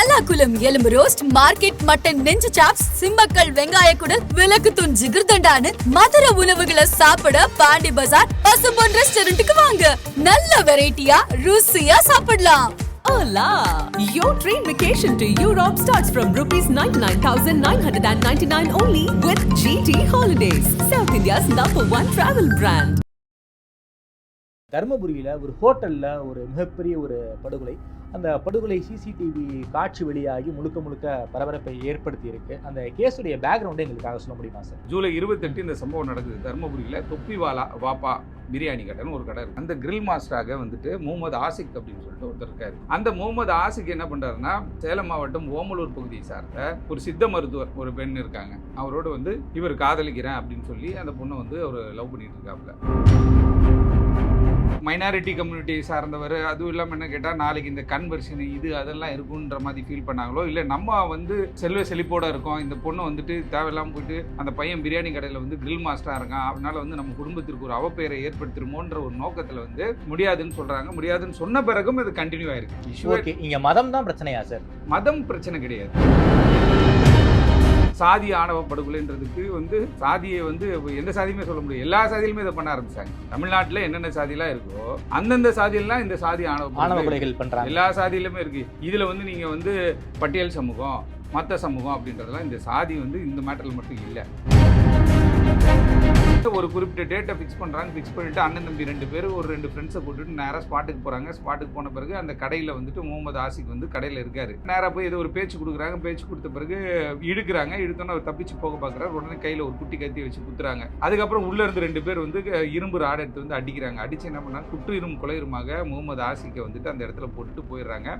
பல்லாக்குளம் எலும்பு roast market mutton நெஞ்சு chops Simmakkal வெங்காய குடல் விளக்கு தூண் ஜிகிர்தண்டான்னு மதுர உணவுகளை சாப்பிட பாண்டி பஜார் பசும்பொன் ரெஸ்டாரண்ட்டுக்கு வாங்க நல்ல வெரைட்டியா ருசியா சாப்பிடலாம் Hola! Your train vacation to Europe starts from rupees 99,999 only with GT Holidays, South India's number one travel brand. தருமபுரியில் ஒரு ஹோட்டலில் ஒரு மிகப்பெரிய ஒரு படுகொலை அந்த படுகொலை சிசிடிவி காட்சி வெளியாகி முழுக்க முழுக்க பரபரப்பை ஏற்படுத்தி இருக்கு அந்த கேஸுடைய பேக்ரவுண்டை எங்களுக்காக சொல்ல முடியுமா சார்? ஜூலை இருபத்தெட்டு இந்த சம்பவம் நடக்குது தருமபுரியில் தொப்பிவாலா வாப்பா பிரியாணி கடைன்னு ஒரு கடை இருக்கு. அந்த கிரில் மாஸ்டராக வந்துட்டு முகமது ஆசிக் அப்படின்னு சொல்லிட்டு ஒருத்தர் இருக்காரு. அந்த முகமது ஆசிக் என்ன பண்றாருன்னா சேலம் மாவட்டம் ஓமலூர் பகுதியை சார்ந்த ஒரு சித்த மருத்துவர் ஒரு பெண் இருக்காங்க. அவரோட வந்து இவர் காதலிக்கிறேன் அப்படின்னு சொல்லி அந்த பொண்ணை வந்து அவர் லவ் பண்ணிட்டு இருக்காப்புல. மைனாரிட்டி கம்யூனிட்டியை சார்ந்தவர் அதுவும் இல்லாமல் என்ன கேட்டால் நாளைக்கு இந்த கன்வர்ஷன் இது அதெல்லாம் இருக்குன்ற மாதிரி ஃபீல் பண்ணாங்களோ இல்லை நம்ம வந்து செல்வ செழிப்போட இருக்கோம் இந்த பொண்ணு வந்துட்டு தேவையில்லாமல் போயிட்டு அந்த பையன் பிரியாணி கடையில் வந்து கிரில் மாஸ்டராக இருக்கான் அதனால வந்து நம்ம குடும்பத்திற்கு ஒரு அவப்பெயரை ஏற்படுத்திருமோன்ற ஒரு நோக்கத்தில் வந்து முடியாதுன்னு சொல்கிறாங்க முடியாதுன்னு சொன்ன பிறகும் இது கண்டினியூ ஆயிருக்கு. ஓகே இங்க மதம் தான் பிரச்சனையா சார் மதம் பிரச்சனை கிடையாது. சாதி ஆணவ படுகொலைன்றதுக்கு வந்து சாதியை வந்து எந்த சாதியுமே சொல்ல முடியும் எல்லா சாதியிலுமே இதை பண்ண ஆரம்பிச்சாங்க. தமிழ்நாட்டில் என்னென்ன சாதியெல்லாம் இருக்கோ அந்தந்த சாதியெல்லாம் இந்த சாதி ஆணவ ஆணவ கொலைகள் பண்றாங்க. எல்லா சாதியிலுமே இருக்கு. இதுல வந்து நீங்க வந்து பட்டியல் சமூகம் மத்த சமூகம் அப்படின்றதெல்லாம் இந்த சாதி வந்து இந்த மேட்டர்ல மட்டும் இல்லை. ஒரு குறிப்பிட்ட டேட்டை ஃபிக்ஸ் பண்ணுறாங்க ஃபிக்ஸ் பண்ணிட்டு அண்ணன் தம்பி ரெண்டு பேர் ஒரு ரெண்டு ஃப்ரெண்ட்ஸை கூட்டிட்டு நேராக ஸ்பாட்டுக்கு போகிறாங்க ஸ்பாட்டுக்கு போன பிறகு அந்த கடையில் வந்துட்டு முகமது ஆசிக் வந்து கடையில் இருக்காரு. நேராக போய் ஏதோ ஒரு பேச்சு கொடுக்குறாங்க. பேச்சு கொடுத்த பிறகு இழுக்கிறாங்க. இழுத்தோன்னு அவர் தப்பிச்சு போக பார்க்குறாரு. உடனே கையில் ஒரு குட்டி கத்தி வச்சு குத்துறாங்க. அதுக்கப்புறம் உள்ளே இருந்து ரெண்டு பேர் வந்து இரும்பு ராடு எடுத்து வந்து அடிக்கிறாங்க. அடித்து என்ன பண்ணாங்க? குற்று இரும்பு கொலையுருமாக முகமது ஆசிக்கை வந்துட்டு அந்த இடத்துல போட்டுட்டு போயிடுறாங்க.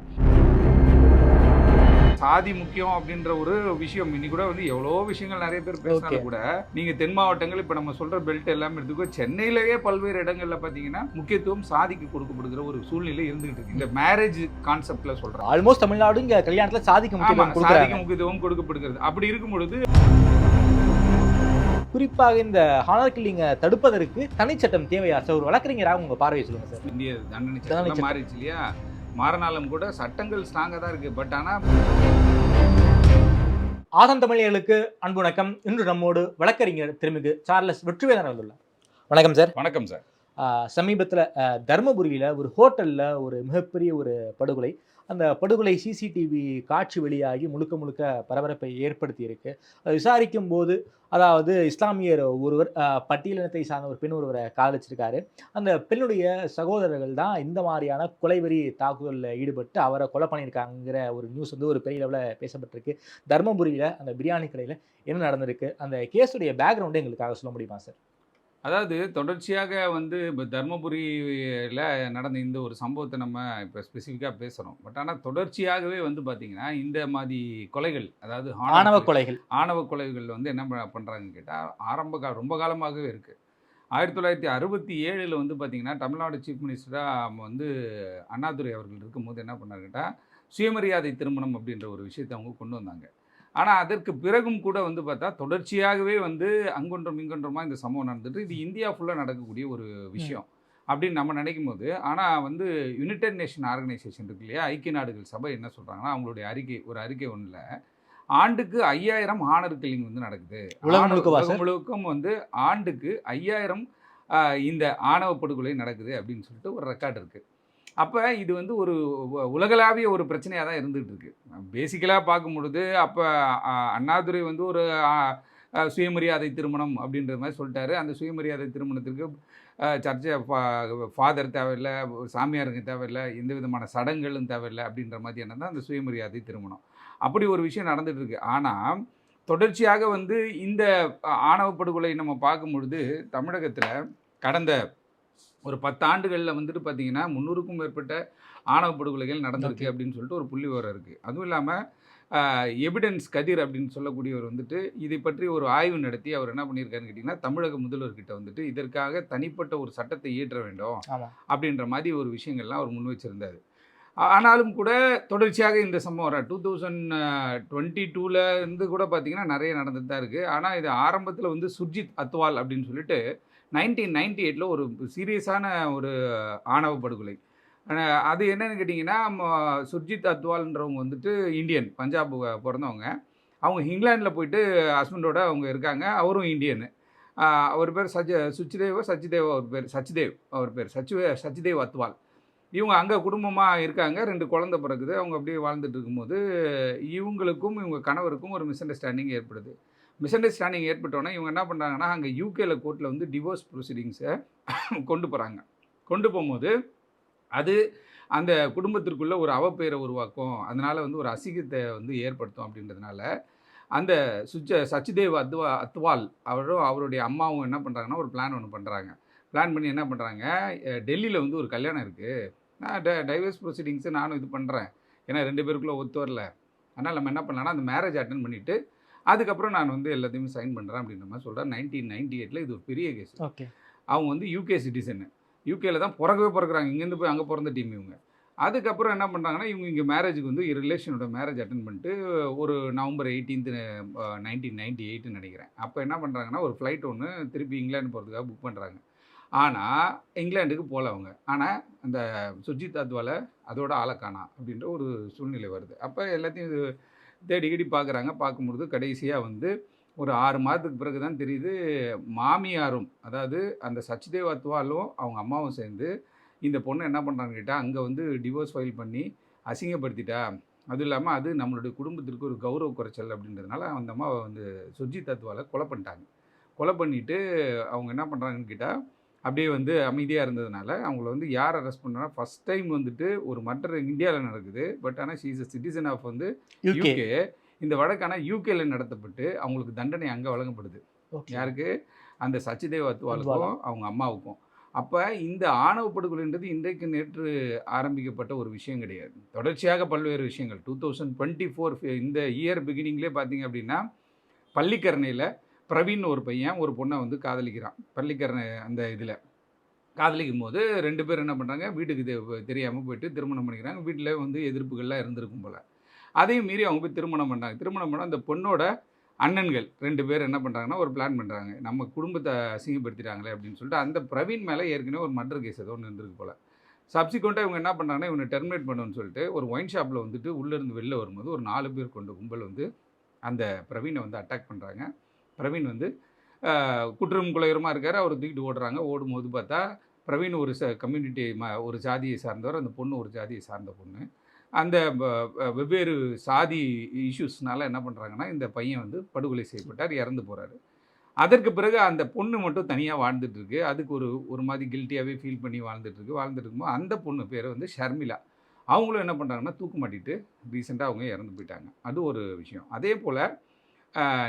சாதி முக்கியம் அப்படின்ற ஒரு விஷயம். இன்னி கூட வந்து எவ்வளோ விஷயங்கள் நிறைய பேர் பேசினாலும் Okay. கூட நீங்க தென் மாவட்டங்கள் இப்ப நம்ம சொல்ற பெல்ட் எல்லாமே எடுத்துக்கோ சென்னையிலேயே பல்வேறு இடங்கள்ல பாத்தீங்கன்னா முக்கியத்துவம் சாதிக்கு கொடுக்கப்படுகிற ஒரு சூழ்நிலை இருந்துகிட்டு இருக்கு. இந்த மேரேஜ் கான்செப்ட்ல சொல்றேன். ஆல்மோஸ்ட் தமிழ்நாடு இங்க கல்யாணத்துல சாதிக்கு முக்கியத்துவம் சாதிக்கு முக்கியத்துவம் கொடுக்கப்படுகிறது. அப்படி இருக்கும் பொழுது குறிப்பாக இந்த ஹானர் கில்லிங்க தடுப்பதற்கு தனிச்சட்டம் தேவையா சார் ஒரு வழக்கறிஞராக உங்க பார்வையை சொல்லுங்க சார். இந்திய தண்டனை. மாறிடுச்சு இல்லையா? மாறினாலும் கூட சட்டங்கள் ஸ்ட்ராங்கா தான் இருக்கு. பட் ஆனா ஆதம் தமிழர்களுக்கு அன்பு வணக்கம். இன்று நம்மோடு வழக்கறிஞர் திருமிகு சார்லஸ் வெற்றிவேதன் வந்துள்ளார் வணக்கம் சார். வணக்கம் சார். சமீபத்தில் தருமபுரியில் ஒரு ஹோட்டலில் ஒரு மிகப்பெரிய ஒரு படுகொலை அந்த படுகொலை சிசிடிவி காட்சி வெளியாகி முழுக்க முழுக்க பரபரப்பை ஏற்படுத்தியிருக்கு. அதை விசாரிக்கும் போது அதாவது இஸ்லாமியர் ஒருவர் பட்டியலினத்தை சார்ந்த ஒரு பெண் ஒருவரை காதலிச்சிருக்காரு. அந்த பெண்ணுடைய சகோதரர்கள் தான் இந்த மாதிரியான கொலைவெறி தாக்குதலில் ஈடுபட்டு அவரை கொலை பண்ணியிருக்காங்கிற ஒரு நியூஸ் வந்து ஒரு பெரிய லெவலில் பேசப்பட்டிருக்கு. தருமபுரியில் அந்த பிரியாணி கடையில் என்ன நடந்திருக்கு? அந்த கேஸுடைய பேக்ரவுண்டை எங்களுக்காக சொல்ல முடியுமா சார் அதாவது தொடர்ச்சியாக வந்து இப்போ தர்மபுரியில் நடந்த இந்த ஒரு சம்பவத்தை நம்ம இப்போ ஸ்பெசிஃபிக்காக பேசுகிறோம் பட் ஆனால் தொடர்ச்சியாகவே வந்து பார்த்திங்கன்னா இந்த மாதிரி கொலைகள் அதாவது ஆணவ கொலைகள். ஆணவ கொலைகள் வந்து என்ன ப- பண்றாங்கன்னு கேட்டால் ஆரம்ப கா ரொம்ப காலமாகவே இருக்குது ஆயிரத்தி தொள்ளாயிரத்தி அறுபத்தி ஏழில் வந்து பார்த்திங்கன்னா தமிழ்நாடு சீஃப் மினிஸ்டராக வந்து அண்ணாதுரை அவர்கள் இருக்கும்போது என்ன பண்ணாரு கேட்டால் சுயமரியாதை திருமணம் அப்படின்ற ஒரு விஷயத்தை அவங்க கொண்டு வந்தாங்க. ஆனால் அதற்கு பிறகும் கூட வந்து பார்த்தா தொடர்ச்சியாகவே வந்து அங்கொன்றும் இங்கொன்றுமா இந்த சம்பவம் நடந்துட்டு இது இந்தியா ஃபுல்லாக நடக்கக்கூடிய ஒரு விஷயம் அப்படின்னு நம்ம நினைக்கும் போது ஆனால் வந்து யுனைடெட் நேஷன் ஆர்கனைசேஷன் இருக்கு இல்லையா? ஐக்கிய நாடுகள் சபை என்ன சொல்கிறாங்கன்னா அவங்களுடைய அறிக்கை ஒரு அறிக்கை ஒன்றில் ஆண்டுக்கு ஐயாயிரம் ஆணர் கில்லிங் வந்து நடக்குது. உலகம்? முழுக்கும் வந்து ஆண்டுக்கு ஐயாயிரம் இந்த ஆணவ படுகொலை நடக்குது அப்படின்னு சொல்லிட்டு ஒரு ரெக்கார்டு இருக்குது அப்போ இது வந்து ஒரு உலகளாவிய ஒரு பிரச்சனையாக தான் இருந்துகிட்டு இருக்கு பேசிக்கலாக பார்க்கும் பொழுது அப்போ அண்ணாதுரை வந்து ஒரு சுயமரியாதை திருமணம் அப்படின்ற மாதிரி சொல்லிட்டாரு. அந்த சுயமரியாதை திருமணத்திற்கு சர்ச்சை ஃபாதர் தேவையில்லை சாமியாருங்க தேவையில்லை எந்த விதமான சடங்குகளும் தேவையில்லை அப்படின்ற மாதிரியான தான் அந்த சுயமரியாதை திருமணம். அப்படி ஒரு விஷயம் நடந்துகிட்டு இருக்கு ஆனால் தொடர்ச்சியாக வந்து இந்த ஆணவ படுகொலை நம்ம பார்க்கும் பொழுது தமிழகத்தில் கடந்த ஒரு பத்தாண்டுகளில் வந்துட்டு பார்த்தீங்கன்னா முந்நூறுக்கும் மேற்பட்ட ஆணவ படுகொலைகள் நடந்திருக்கு. அப்படின்னு சொல்லிட்டு ஒரு புள்ளி விவரம் இருக்குது அதுவும் இல்லாமல் எவிடன்ஸ் கதிர் அப்படின்னு சொல்லக்கூடியவர் வந்துட்டு இதை பற்றி ஒரு ஆய்வு நடத்தி அவர் என்ன பண்ணியிருக்காருன்னு கேட்டிங்கன்னா தமிழக முதல்வர்கிட்ட வந்துட்டு இதற்காக தனிப்பட்ட ஒரு சட்டத்தை இயற்ற வேண்டும் அப்படின்ற மாதிரி ஒரு விஷயங்கள்லாம் அவர் முன் வச்சிருந்தார். ஆனாலும் கூட தொடர்ச்சியாக இந்த சம்பவம் டூ தௌசண்ட் டுவெண்ட்டி டூவில் இருந்து கூட பார்த்தீங்கன்னா நிறைய நடந்துட்டு தான் இருக்குது ஆனால் இது ஆரம்பத்தில் வந்து சுர்ஜித் அத்வால் அப்படின்னு சொல்லிட்டு நைன்டீன் நைன்டி எயிட்டில் ஒரு சீரியஸான ஒரு ஆணவ படுகொலை. அது என்னன்னு கேட்டிங்கன்னா சுர்ஜித் அத்வால்ன்றவங்க வந்துட்டு இந்தியன் பஞ்சாப் பிறந்தவங்க. அவங்க இங்கிலாந்தில் போயிட்டு ஹஸ்பண்டோட அவங்க இருக்காங்க அவரும் இந்தியனு. அவர் பேர் சஜ சுச்சிதேவோ சச்சிதேவோ அவர் பேர் சச்சிதேவ் அவர் பேர் சச்சிவே சச்சிதேவ் அத்வால். இவங்க அங்கே குடும்பமாக இருக்காங்க ரெண்டு குழந்தை பிறகுது அவங்க அப்படியே வாழ்ந்துட்டு இருக்கும்போது இவங்களுக்கும் இவங்க கணவருக்கும் ஒரு மிஸ் அண்டர்ஸ்டாண்டிங் ஏற்படுது. மிஸ் அண்டர்ஸ்டாண்டிங் ஏற்பட்டோன்னே இவங்க என்ன பண்ணுறாங்கன்னா அங்கே யூகேல கோர்ட்டில் வந்து டிவோர்ஸ் ப்ரொசீடிங்ஸை கொண்டு போகிறாங்க கொண்டு போகும்போது அது அந்த குடும்பத்திற்குள்ளே ஒரு அவப்பெயரை உருவாக்கும். அதனால் வந்து ஒரு அசிங்கத்தை வந்து ஏற்படுத்தும் அப்படின்றதுனால அந்த சுச்ச சச்சிதேவ் அத்வா அத்வால் அவரும் அவருடைய அம்மாவும் என்ன பண்ணுறாங்கன்னா ஒரு பிளான் ஒன்று பண்ணுறாங்க பிளான் பண்ணி என்ன பண்ணுறாங்க டெல்லியில் வந்து ஒரு கல்யாணம் இருக்குது நான் ட டைவர்ஸ் ப்ரொசீடிங்ஸு நானும் இது பண்ணுறேன் ஏன்னா ரெண்டு பேருக்குள்ளே ஒத்து வரல. அதனால் நம்ம என்ன பண்ணலாம்னா அந்த மேரேஜ் அட்டன் பண்ணிவிட்டு அதுக்கப்புறம் நான் வந்து எல்லாத்தையுமே சைன் பண்ணுறேன் அப்படின்ற மாதிரி சொல்கிறேன் நைன்டீன் நைன்டி எயிட்டில் இது ஒரு பெரிய கேஸ் ஓகே அவங்க வந்து யூகே சிட்டிசன் யூகேல தான் பிறக்கவே பிறக்குறாங்க. இங்கேருந்து போய் அங்கே பிறந்த டீம் இவங்க. அதுக்கப்புறம் என்ன பண்ணுறாங்கன்னா இவங்க இங்கே மேரேஜுக்கு வந்து ரிலேஷனோட மேரேஜ் அட்டன் பண்ணிட்டு ஒரு நவம்பர் எயிட்டீன்த்து நைன்டீன் நைன்டி எயிட்னு நினைக்கிறேன். அப்போ என்ன பண்ணுறாங்கன்னா ஒரு ஃப்ளைட் ஒன்று திருப்பி இங்கிலாந்து போகிறதுக்காக புக் பண்ணுறாங்க ஆனால் இங்கிலாந்துக்கு போகல அவங்க. ஆனால் அந்த சுஜித் அத்வால அதோட ஆளக்கானா அப்படின்ற ஒரு சூழ்நிலை வருது. அப்போ எல்லாத்தையும் இது தேடிக்கடி பார்க்குறாங்க. பார்க்கும்பொழுது கடைசியாக வந்து ஒரு ஆறு மாதத்துக்கு பிறகு தான் தெரியுது மாமியாரும் அதாவது அந்த சச்சிதேவ் அத்வாலும் அவங்க அம்மாவும் சேர்ந்து இந்த பொண்ணை என்ன பண்ணுறான்னு கேட்டால் அங்கே வந்து டிவோர்ஸ் ஃபைல் பண்ணி அசிங்கப்படுத்திட்டா. அதுவும் இல்லாமல் அது நம்மளுடைய குடும்பத்திற்கு ஒரு கௌரவ குறைச்சல் அப்படின்றதுனால அந்த அம்மாவை வந்து சுஜித் அத்வாலை கொலை பண்ணிட்டாங்க. கொலை பண்ணிவிட்டு அவங்க என்ன பண்ணுறாங்கன்னு கேட்டால் அப்படியே வந்து அமைதியாக இருந்ததுனால அவங்கள வந்து யார் அரெஸ்ட் பண்ணுறா ஃபஸ்ட் டைம் வந்துட்டு ஒரு மர்டர் இந்தியாவில் நடக்குது. பட் ஆனால் she is a citizen of வந்து யூகே இந்த வழக்கான யூகேல நடத்தப்பட்டு அவங்களுக்கு தண்டனை அங்கே வழங்கப்படுது. யாருக்கு? அந்த சச்சிதேவ் அத்வாலுக்கும் அத்வாலா. அவங்க அம்மாவுக்கும். அப்போ இந்த ஆணவ படுகொலைன்றது இன்றைக்கு நேற்று ஆரம்பிக்கப்பட்ட ஒரு விஷயம் கிடையாது. தொடர்ச்சியாக பல்வேறு விஷயங்கள். டூ தௌசண்ட் டுவெண்ட்டி ஃபோர் இந்த இயர் பிகினிங்லேயே பார்த்தீங்க அப்படின்னா பள்ளிக்கரணையில் பிரவீன் ஒரு பையன் ஒரு பொண்ணை வந்து காதலிக்கிறான். பள்ளிக்கரணை அந்த இதில். காதலிக்கும் போது ரெண்டு பேரும் என்ன பண்ணுறாங்க வீட்டுக்கு தெ- தெரியாமல் போயிட்டு திருமணம் பண்ணிக்கிறாங்க. வீட்டில் வந்து எதிர்ப்புகள்லாம் இருந்திருக்கும் போல். அதையும் மீறி அவங்க போய் திருமணம் பண்ணாங்க. திருமணம் பண்ண அந்த பொண்ணோட அண்ணன்கள் ரெண்டு பேர் என்ன பண்ணுறாங்கன்னா ஒரு பிளான் பண்ணுறாங்க நம்ம குடும்பத்தை அசிங்கப்படுத்திட்டாங்களே அப்படின்னு சொல்லிட்டு அந்த பிரவீன் மேலே ஏற்கனவே ஒரு மர்டர் கேஸ் ஏதோ ஒன்று இருந்திருக்கு போல். சப்சிக்வெண்ட்டாக இவங்க என்ன பண்ணுறாங்கன்னா இவனை டெர்மினேட் பண்ணணும்னு சொல்லிட்டு ஒரு ஒயின் ஷாப்பில் வந்துட்டு உள்ளேருந்து வெளில வரும்போது ஒரு நாலு பேர் கொண்ட கும்பல் வந்து அந்த பிரவீனை வந்து அட்டாக் பண்ணுறாங்க பிரவீன் வந்து குற்றம் குலையரமாக இருக்கார். அவர் தூக்கிட்டு ஓடுறாங்க. ஓடும்போது பார்த்தா பிரவீன் ஒரு ச கம்யூனிட்டி ம ஒரு ஜாதியை சார்ந்தவர். அந்த பொண்ணு ஒரு ஜாதியை சார்ந்த பொண்ணு. அந்த வெவ்வேறு சாதி இஷ்யூஸ்னால என்ன பண்ணுறாங்கன்னா இந்த பையன் வந்து படுகொலை செய்யப்பட்டார் இறந்து போகிறாரு அதற்கு பிறகு அந்த பொண்ணு மட்டும் தனியாக வாழ்ந்துட்டுருக்கு. அதுக்கு ஒரு ஒரு மாதிரி கில்ட்டியாகவே ஃபீல் பண்ணி வாழ்ந்துட்டு இருக்கு வாழ்ந்துட்டு இருக்கும்போது அந்த பொண்ணு பேர் வந்து ஷர்மிளா. அவங்களும் என்ன பண்ணுறாங்கன்னா தூக்கு மாட்டிட்டு ரீசெண்டாக அவங்க இறந்து போயிட்டாங்க. அது ஒரு விஷயம். அதே போல்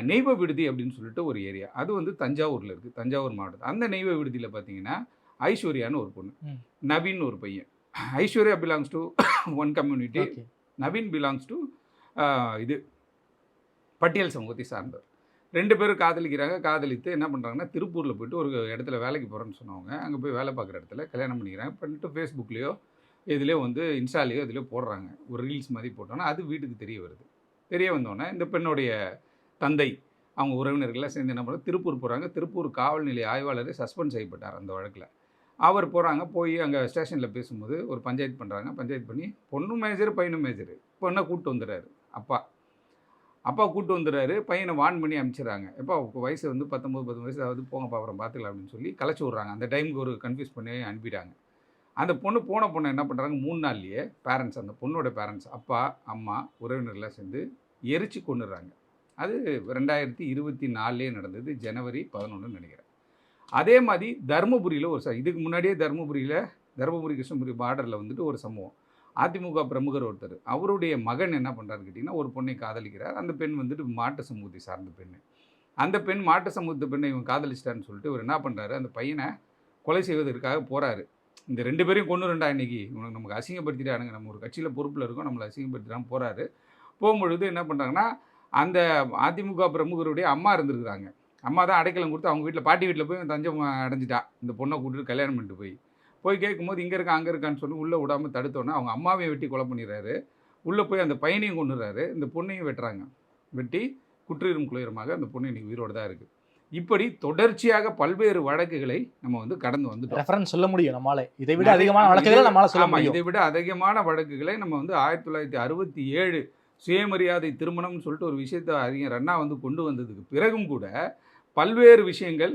நெய்வ விடுதி அப்படின்னு சொல்லிட்டு ஒரு ஏரியா. அது வந்து தஞ்சாவூரில் இருக்குது தஞ்சாவூர் மாவட்டம் அந்த நெய்வ விடுதியில் பார்த்தீங்கன்னா ஐஸ்வர்யான்னு ஒரு பொண்ணு. நவீன் ஒரு பையன். Aishwarya belongs to one community Naveen belongs to இது பட்டியல் சமூகத்தை சார்ந்தவர். ரெண்டு பேரும் காதலிக்கிறாங்க. காதலித்து என்ன பண்ணுறாங்கன்னா திருப்பூரில் போயிட்டு ஒரு இடத்துல வேலைக்கு போகிறேன்னு சொன்னவங்க. அங்கே போய் வேலை பார்க்குற இடத்துல கல்யாணம் பண்ணிக்கிறாங்க. பண்ணிட்டு ஃபேஸ்புக்லேயோ இதுலேயோ வந்து இன்ஸ்டாலேயோ இதுலேயோ போடுறாங்க. ஒரு ரீல்ஸ் மாதிரி போட்டோன்னா அது வீட்டுக்கு தெரிய வருது. தெரிய வந்தோடனே இந்த பெண்ணுடைய தந்தை அவங்க உறவினர்கள்லாம் சேர்ந்து என்ன பண்ணுறது திருப்பூர் போகிறாங்க திருப்பூர் காவல் நிலைய ஆய்வாளர் சஸ்பெண்ட் செய்யப்பட்டார் அந்த வழக்கில். அவர் போகிறாங்க போய் அங்கே ஸ்டேஷனில் பேசும்போது ஒரு பஞ்சாயத்து பண்ணுறாங்க பஞ்சாயத்து பண்ணி பொண்ணும் மேஜர் பையனும் மேஜர். பொண்ணை கூப்பிட்டு வந்துடுறாரு? அப்பா. அப்பா கூப்பிட்டு வந்துடுறாரு. பையனை வான் பண்ணி அனுப்பிச்சிடுறாங்க எப்போ வயசு வந்து பத்தொம்பது பத்து வயசு அதாவது போங்கப்பா அப்புறம் பார்த்துக்கலாம் அப்படின்னு சொல்லி கலைச்சி விட்றாங்க. அந்த டைமுக்கு ஒரு கன்ஃபியூஸ் பண்ணி அனுப்பிட்டாங்க. அந்த பொண்ணு போன பொண்ணை என்ன பண்ணுறாங்க மூணு நாள்லேயே பேரண்ட்ஸ் அந்த பொண்ணோட பேரண்ட்ஸ் அப்பா அம்மா உறவினர்லாம் சேர்ந்து எரிச்சு கொண்டுடுறாங்க அது ரெண்டாயிரத்தி இருபத்தி நாலுலேயே நடந்தது ஜனவரி பதினொன்றுன்னு நினைக்கிறேன். அதே மாதிரி தருமபுரியில் ஒரு ச இதுக்கு முன்னாடியே தருமபுரியில் தருமபுரி கிருஷ்ணபுரி பார்டரில் வந்துட்டு ஒரு சம்பவம். அதிமுக பிரமுகர் ஒருத்தர் அவருடைய மகன் என்ன பண்ணுறாரு கேட்டிங்கன்னா ஒரு பொண்ணை காதலிக்கிறார். அந்த பெண் வந்துட்டு மாட்டு சமூகத்தை சார்ந்த பெண் அந்த பெண் மாட்டு சமூகத்து பெண்ணை இவன் காதலிச்சிட்டான்னு சொல்லிட்டு இவர் என்ன பண்ணுறாரு அந்த பையனை கொலை செய்வதற்காக போகிறாரு இந்த ரெண்டு பேரையும் கொண்டு ரெண்டா இன்னைக்கு. இவனுக்கு நமக்கு அசிங்கப்படுத்திட்டானுங்க. நம்ம ஒரு கட்சியில் பொறுப்பில் இருக்கோம். நம்மளை அசிங்கப்படுத்திட்டான்னு போகிறாரு போகும்பொழுது என்ன பண்ணுறாங்கன்னா அந்த அதிமுக பிரமுகருடைய அம்மா இருந்திருக்கிறாங்க. அம்மா தான் அடைக்கலம் கொடுத்து அவங்க வீட்டில் பாட்டி வீட்டில் போய் தஞ்சம் அடைஞ்சிட்டா. இந்த பொண்ணை கூட்டிட்டு கல்யாணம் பண்ணிட்டு போய். போய் கேட்கும்போது இங்கே இருக்கா அங்கே இருக்கான்னு சொல்லி உள்ளே விடாமல் தடுத்தோன்னே அவங்க அம்மாவையும் வெட்டி கொலை பண்ணிடுறாரு. உள்ளே போய் அந்த பையனையும் கொண்டுறாரு இந்த பொண்ணையும் வெட்டுறாங்க. வெட்டி குற்றீரும் குளிரமாக அந்த பொண்ணு இன்னைக்கு உயிரோடு தான் இருக்குது இப்படி தொடர்ச்சியாக பல்வேறு வழக்குகளை நம்ம வந்து கடந்து வந்துட்டோம். ரெஃபரன்ஸ் சொல்ல முடியும் நம்மளால இதை விட அதிகமான வழக்குகளை நம்மளால சொல்ல முடியும். இதை விட அதிகமான வழக்குகளை நம்ம வந்து ஆயிரத்தி தொள்ளாயிரத்தி அறுபத்தி ஏழு சுயமரியாதை திருமணம்னு சொல்லிட்டு ஒரு விஷயத்தை அறிஞர் அண்ணா வந்து கொண்டு வந்ததுக்கு பிறகும் கூட பல்வேறு விஷயங்கள்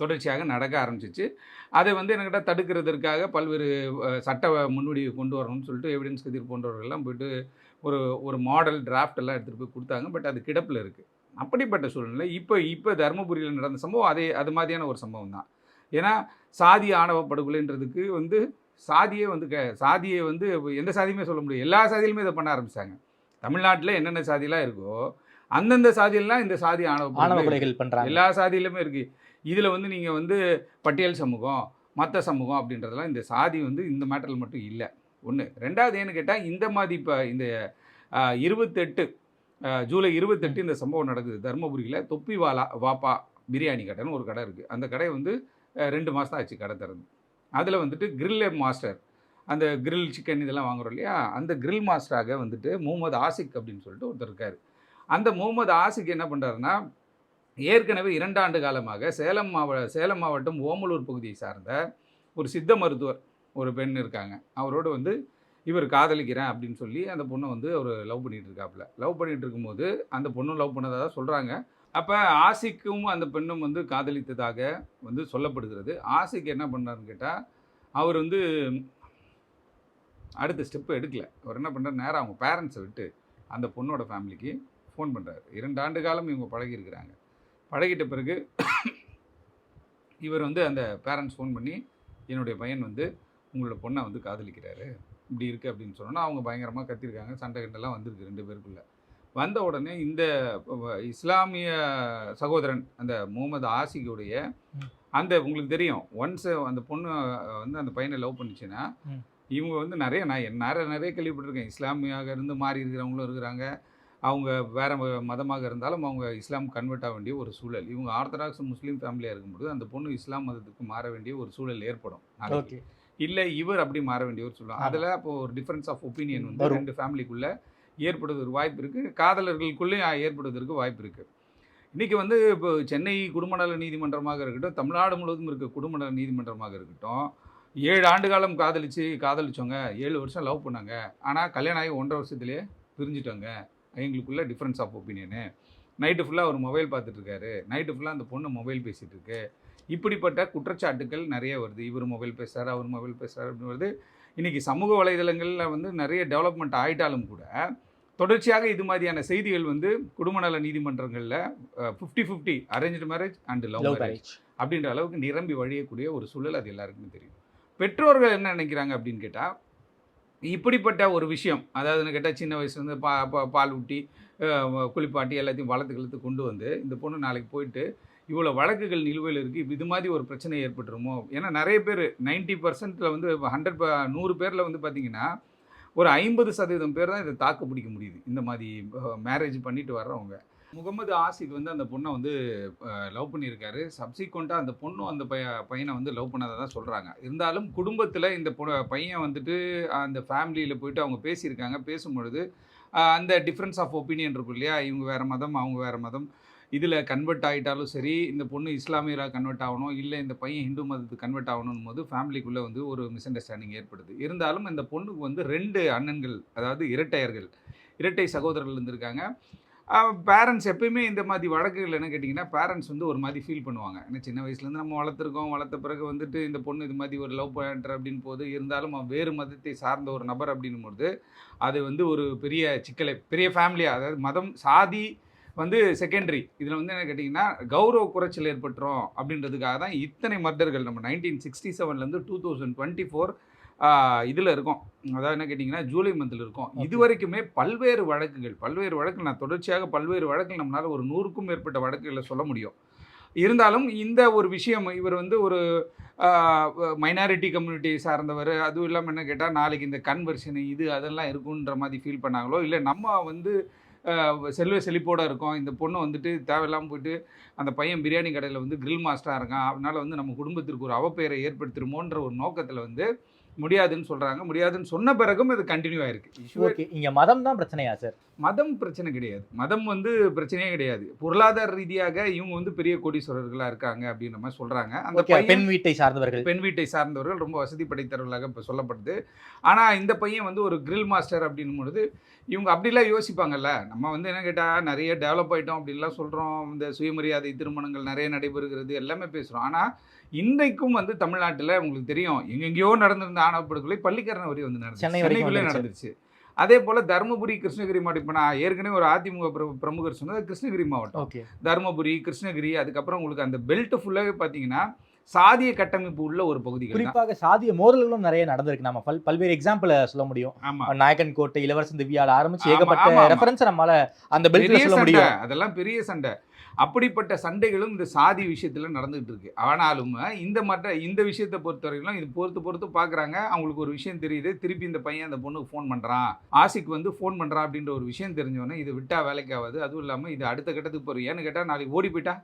தொடர்ச்சியாக நடக்க ஆரம்பிச்சிச்சு. அதை வந்து என்கிட்ட தடுக்கிறதற்காக பல்வேறு சட்ட முன்னோடியை கொண்டு வரணும்னு சொல்லிட்டு எவிடன்ஸ் கதிர் போன்றவர்கள்லாம் போயிட்டு ஒரு ஒரு மாடல் டிராஃப்ட் எல்லாம் எடுத்துகிட்டு போய் கொடுத்தாங்க. பட் அது கிடப்பில் இருக்குது அப்படிப்பட்ட சூழ்நிலை. இப்போ இப்போ தருமபுரியில் நடந்த சம்பவம் அதே அது மாதிரியான ஒரு சம்பவம் தான். ஏன்னா சாதி ஆணவ படுகொலைன்றதுக்கு வந்து சாதியே வந்து க சாதியை வந்து எந்த சாதியுமே சொல்ல முடியும் எல்லா சாதியிலுமே இதை பண்ண ஆரம்பித்தாங்க தமிழ்நாட்டில் என்னென்ன சாதியெல்லாம் இருக்கோ அந்தந்த சாதியெல்லாம் இந்த சாதி ஆணவ ஆணவ கொலைகள் பண்றாங்க. எல்லா சாதியிலுமே இருக்கு. இதில் வந்து நீங்கள் வந்து பட்டியல் சமூகம் மற்ற சமூகம் அப்படின்றதெல்லாம் இந்த சாதி வந்து இந்த மேட்டரில் மட்டும் இல்லை. ஒன்று ரெண்டாவது ஏன்னு கேட்டால் இந்த மாதிரி இப்போ இந்த இருபத்தெட்டு ஜூலை இருபத்தெட்டு இந்த சம்பவம் நடக்குது. தருமபுரியில் தொப்பி வாலா வாப்பா பிரியாணி கடைன்னு ஒரு கடை இருக்குது அந்த கடை வந்து ரெண்டு மாதம் ஆச்சு கடை திறந்து. அதில் வந்துட்டு grill மாஸ்டர் அந்த கிரில் சிக்கன் இதெல்லாம் வாங்குறோம் இல்லையா? அந்த கிரில் மாஸ்டராக வந்துட்டு முகமது ஆசிக் அப்படின்னு சொல்லிட்டு ஒருத்தர் இருக்கார். அந்த முகமது ஆசிக் என்ன பண்ணுறாருன்னா ஏற்கனவே இரண்டாண்டு காலமாக சேலம் மாவட்ட சேலம் மாவட்டம் ஓமலூர் பகுதியை சார்ந்த ஒரு சித்த மருத்துவர் ஒரு பெண் இருக்காங்க. அவரோடு வந்து இவர் காதலிக்கிறேன் அப்படின்னு சொல்லி அந்த பொண்ணை வந்து அவர் லவ் பண்ணிகிட்டு இருக்காப்புல. லவ் பண்ணிகிட்டு இருக்கும்போது அந்த பொண்ணும் லவ் பண்ணதாக சொல்கிறாங்க அப்போ ஆசிக்கும் அந்த பெண்ணும் வந்து காதலித்ததாக வந்து சொல்லப்படுகிறது. ஆசிக்கு என்ன பண்ணாருன்னு கேட்டால் அவர் வந்து அடுத்த ஸ்டெப்பு எடுக்கல. அவர் என்ன பண்ணுறாரு நேராக அவங்க பேரண்ட்ஸை விட்டு அந்த பொண்ணோட ஃபேமிலிக்கு ஃபோன் பண்ணுறாரு இரண்டு ஆண்டு காலம் இவங்க பழகியிருக்கிறாங்க பழகிட்ட பிறகு இவர் வந்து அந்த பேரண்ட்ஸ் ஃபோன் பண்ணி என்னுடைய பையன் வந்து உங்களோட பொண்ணை வந்து காதலிக்கிறாரு. இப்படி இருக்குது அப்படின்னு சொன்னோன்னா அவங்க பயங்கரமாக கத்திருக்காங்க. சண்டை கண்டெல்லாம் வந்திருக்கு ரெண்டு பேருக்குள்ள. வந்த உடனே இந்த இஸ்லாமிய சகோதரன் அந்த முகமது ஆசிகுடைய அந்த உங்களுக்கு தெரியும். ஒன்ஸ் அந்த பொண்ணு வந்து அந்த பையனை லவ் பண்ணுச்சுன்னா. இவங்க வந்து நிறைய நான் நிறைய நிறைய கேள்விப்பட்டிருக்கேன். இஸ்லாமியாக இருந்து மாறி இருக்கிறவங்களும் இருக்கிறாங்க. அவங்க வேற மதமாக இருந்தாலும் அவங்க இஸ்லாம் கன்வெர்ட் ஆக வேண்டிய ஒரு சூழல். இவங்க ஆர்த்தடாக்ஸ் முஸ்லீம் ஃபேமிலியாக இருக்கும்போது அந்த பொண்ணு இஸ்லாம் மதத்துக்கு மாற வேண்டிய ஒரு சூழல் ஏற்படும். இல்லை இவர் அப்படி மாற வேண்டிய ஒரு சூழல். அதில் அப்போ ஒரு டிஃப்ரென்ஸ் ஆஃப் ஒப்பீனியன் வந்து. ரெண்டு ஃபேமிலிக்குள்ள ஏற்படுவதற்கு வாய்ப்பு இருக்குது காதலர்களுக்குள்ளேயும் ஏற்படுவதற்கு வாய்ப்பு இருக்குது இன்றைக்கி வந்து இப்போ சென்னை குடும்பநல நீதிமன்றமாக இருக்கட்டும் தமிழ்நாடு முழுவதும் இருக்க குடும்பநல நீதிமன்றமாக இருக்கட்டும் ஏழு ஆண்டு காலம் காதலிச்சு காதலிச்சவங்க ஏழு வருஷம் லவ் பண்ணாங்க. ஆனால் கல்யாணம் ஆகி ஒன்றரை வருஷத்துலேயே பிரிஞ்சுட்டாங்க. எங்களுக்குள்ள டிஃப்ரென்ஸ் ஆஃப் ஒப்பீனியனு நைட்டு ஃபுல்லாக அவர் மொபைல் பார்த்துட்டு இருக்காரு. நைட்டு ஃபுல்லாக அந்த பொண்ணு மொபைல் பேசிகிட்டு இருக்கு. இப்படிப்பட்ட குற்றச்சாட்டுகள் நிறைய வருது. இவர் மொபைல் பேசுகிறார் அவர் மொபைல் பேசுகிறார் அப்படின்னு வருது. இன்றைக்கி சமூக வலைதளங்களில் வந்து நிறைய டெவலப்மெண்ட் ஆயிட்டாலும் கூட தொடர்ச்சியாக இது மாதிரியான செய்திகள் வந்து குடும்ப நல நீதிமன்றங்களில் fifty fifty arrange marriage and love marriage அப்படின்ற அளவுக்கு நிரம்பி வழியக்கூடிய ஒரு சூழல் அது எல்லாருக்குமே தெரியும். பெற்றோர்கள் என்ன நினைக்கிறாங்க அப்படின்னு கேட்டால் இப்படிப்பட்ட ஒரு விஷயம் அதாவது கேட்டால் சின்ன வயசுலேருந்து பா பா- பால் ஊட்டி குளிப்பாட்டி எல்லாத்தையும் வளர்த்து கழுத்து கொண்டு வந்து இந்த பொண்ணு நாளைக்கு போயிட்டு இவ்வளோ வழக்குகள் நிலுவையில் இருக்குது இது மாதிரி ஒரு பிரச்சனை ஏற்பட்டுருமோ? ஏன்னா நிறைய பேர் நைன்ட்டி பர்சன்ட்டில் வந்து ஹண்ட்ரட் நூறு பேரில் வந்து பார்த்திங்கன்னா ஒரு ஐம்பது சதவீதம் பேர் தான் இதை தாக்கு பிடிக்க முடியுது. இந்த மாதிரி மேரேஜ் பண்ணிட்டு வர்றவங்க. முகமது ஆசிக் வந்து அந்த பொண்ணை வந்து லவ் பண்ணியிருக்காரு. சப்சிக்வெண்ட்டாக அந்த பொண்ணும் அந்த பைய பையனை வந்து லவ் பண்ணதை தான் சொல்கிறாங்க இருந்தாலும் குடும்பத்தில் இந்த பொ- பையன் வந்துட்டு அந்த ஃபேமிலியில் போயிட்டு அவங்க பேசியிருக்காங்க. பேசும்பொழுது அந்த டிஃப்ரென்ஸ் ஆஃப் ஒப்பீனியன் இருக்கும் இல்லையா? இவங்க வேறு மதம் அவங்க வேறு மதம். இதில் கன்வெர்ட் ஆகிட்டாலும் சரி இந்த பொண்ணு இஸ்லாமியராக கன்வெர்ட் ஆகணும் இல்லை இந்த பையன் ஹிந்து மதத்துக்கு கன்வெர்ட் ஆகணும் போது ஃபேமிலிக்குள்ளே வந்து ஒரு மிஸ் அண்டர்ஸ்டாண்டிங் ஏற்படுது. இருந்தாலும் இந்த பொண்ணுக்கு வந்து ரெண்டு அண்ணன்கள் அதாவது இரட்டையர்கள் இரட்டை சகோதரர்கள் இருந்திருக்காங்க. பேரண்ட்ஸ் எப்பயுமே இந்த மாதிரி வழக்குகள் என்ன கேட்டிங்கன்னா பேரண்ட்ஸ் வந்து ஒரு மாதிரி ஃபீல் பண்ணுவாங்க. ஏன்னா சின்ன வயசுலேருந்து நம்ம வளர்த்துருக்கோம் வளர்த்த பிறகு வந்துட்டு இந்த பொண்ணு இது மாதிரி ஒரு லவ் பண்ணுற அப்படின்னு போது இருந்தாலும் வேறு மதத்தை சார்ந்த ஒரு நபர் அப்படின்னும் பொழுது அது வந்து ஒரு பெரிய சிக்கலை பெரிய ஃபேமிலியாக அதாவது மதம் சாதி வந்து செகண்டரி இதில் வந்து என்ன கேட்டிங்கன்னா கௌரவ குறைச்சல் ஏற்பட்டுரும் அப்படின்றதுக்காக தான் இத்தனை மர்டர்கள் நம்ம நைன்டீன் சிக்ஸ்டி செவன்லேருந்து டூ தௌசண்ட் டுவெண்ட்டி ஃபோர் இதில் இருக்கோம். அதாவது என்ன கேட்டிங்கன்னா ஜூலை மந்தில் இருக்கோம். இது வரைக்குமே பல்வேறு வழக்குகள் பல்வேறு வழக்குகள் நான் தொடர்ச்சியாக பல்வேறு வழக்குகள் நம்மளால் ஒரு நூறுக்கும் மேற்பட்ட வழக்குகளை சொல்ல முடியும். இருந்தாலும் இந்த ஒரு விஷயம் இவர் வந்து ஒரு மைனாரிட்டி கம்யூனிட்டி சார்ந்தவர் அதுவும் இல்லாமல் என்ன கேட்டால் நாளைக்கு இந்த கன்வர்ஷன் இது அதெல்லாம் இருக்குன்ற மாதிரி ஃபீல் பண்ணாங்களோ இல்லை நம்ம வந்து செல்வ செழிப்போட இருக்கோம். இந்த பொண்ணு வந்துட்டு தேவையில்லாமல் போயிட்டு அந்த பையன் பிரியாணி கடையில் வந்து grill மாஸ்டராக இருக்கான். அதனால் வந்து நம்ம குடும்பத்திற்கு ஒரு அவப்பெயரை ஏற்படுத்திருமோன்ற ஒரு நோக்கத்தில் வந்து முடியாதுன்னு சொல்றாங்க. முடியாதுன்னு சொன்ன பிறகும் இது கண்டினியூ ஆயிருக்கு. ஓகே இங்க மதம் தான் பிரச்சனையா சார் மதம் பிரச்சனை கிடையாது. மதம் வந்து பிரச்சனையே கிடையாது. பொருளாதார ரீதியாக இவங்க வந்து பெரிய கோடீஸ்வரர்களா இருக்காங்க அப்படின்ற மாதிரி சொல்றாங்க. அந்த பெண் வீட்டை சார்ந்தவர்கள். பெண் வீட்டை சார்ந்தவர்கள் ரொம்ப வசதி படைத்தவர்களாக இப்போ சொல்லப்படுது. ஆனால் இந்த பையன் வந்து ஒரு grill மாஸ்டர் அப்படின்னும் பொழுது இவங்க அப்படிலாம் யோசிப்பாங்கல்ல. நம்ம வந்து என்ன கேட்டால் நிறைய டெவலப் ஆகிட்டோம் அப்படின்லாம் சொல்கிறோம் இந்த சுயமரியாதை திருமணங்கள் நிறைய நடைபெறுகிறது எல்லாமே பேசுகிறோம் ஆனால் இன்றைக்கும் வந்து தமிழ்நாட்டில் உங்களுக்கு தெரியும் எங்கெங்கேயோ நடந்திருந்த ஆணவ படுகொலை பள்ளிக்கரணை வரை வந்து நடந்துச்சு. சென்னைக்குள்ளே. நடந்துச்சு. அதே போல் தருமபுரி கிருஷ்ணகிரி மாவட்டம் இப்போ நான் ஏற்கனவே ஒரு அதிமுக பிர- பிரமுகர் சொன்னது கிருஷ்ணகிரி மாவட்டம். தருமபுரி கிருஷ்ணகிரி அதுக்கப்புறம் உங்களுக்கு அந்த பெல்ட் ஃபுல்லாகவே பார்த்தீங்கன்னா சாதிய கட்டமைப்பு உள்ள ஒரு தான். குறிப்பாக சாதிய மோதல்களும் நிறைய நடந்திருக்கு. நம்ம பல் பல்வேறு எக்ஸாம்பிள் சொல்ல முடியும். நாயக்கன் கோட்டை இளவரசன் திவ்யால ஆரம்பிச்சு ஏகப்பட்ட. ரெஃபரன்ஸ் நம்மால அந்த பெல்ட்ல பெரிய சொல்ல முடியும். அதெல்லாம் பெரிய சண்டை. அப்படிப்பட்ட சண்டைகளும் இந்த சாதி விஷயத்துல நடந்துகிட்டு இருக்கு. ஆனாலும் இந்த மற்ற இந்த விஷயத்தை பொறுத்தவரையிலும் இது பொறுத்து பொறுத்து பார்க்குறாங்க அவங்களுக்கு ஒரு விஷயம் தெரியுது. திருப்பி இந்த பையன் அந்த பொண்ணுக்கு ஃபோன் பண்ணுறான் ஆசிக்கு வந்து ஃபோன் பண்ணுறான் அப்படின்ற ஒரு விஷயம் தெரிஞ்சவொடனே இது விட்டா வேலைக்கு ஆகாது. அதுவும் இல்லாமல் இது அடுத்த கட்டத்துக்கு போகிறோம் ஏன்னு கேட்டால் நாளைக்கு ஓடி போயிட்டா?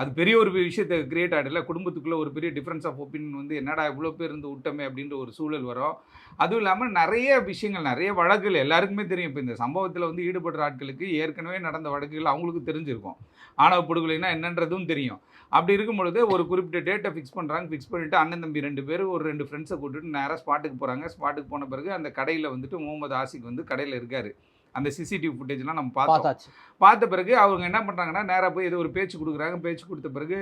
அது பெரிய ஒரு விஷயத்தை கிரியேட் ஆகிடல குடும்பத்துக்குள்ளே ஒரு பெரிய டிஃப்ரென்ஸ் ஆஃப் ஒப்பீனியன் வந்து என்னடா இவ்வளோ பேர் இருந்து விட்டமே அப்படின்ற ஒரு சூழல் வரும். அதுவும் இல்லாமல் நிறைய விஷயங்கள் நிறைய வழக்குகள் எல்லாருக்குமே தெரியும். இப்போ இந்த சம்பவத்தில் வந்து ஈடுபடுற ஆட்களுக்கு ஏற்கனவே நடந்த வழக்குகள் அவங்களுக்கு தெரிஞ்சிருக்கும். ஆணவ படுகொலைனா என்னன்றதும் தெரியும். அப்படி இருக்கும் பொழுது ஒரு குறிப்பிட்ட டேட்டை ஃபிக்ஸ் பண்ணுறாங்க ஃபிக்ஸ் பண்ணிவிட்டு அண்ணன் தம்பி ரெண்டு பேர் ஒரு ரெண்டு ஃப்ரெண்ட்ஸை கூட்டிட்டு நேராக ஸ்பாட்டுக்கு போகிறாங்க ஸ்பாட்டுக்கு போன பிறகு அந்த கடையில் வந்துட்டு முகமது ஆசிக் வந்து கடையில் இருக்கார். அந்த சிசிடிவி ஃபுட்டேஜ்லாம் நம்ம பார்த்தோம். பார்த்த பிறகு அவங்க என்ன பண்ணுறாங்கன்னா நேராக போய் ஏதோ ஒரு பேச்சு கொடுக்குறாங்க. பேச்சு கொடுத்த பிறகு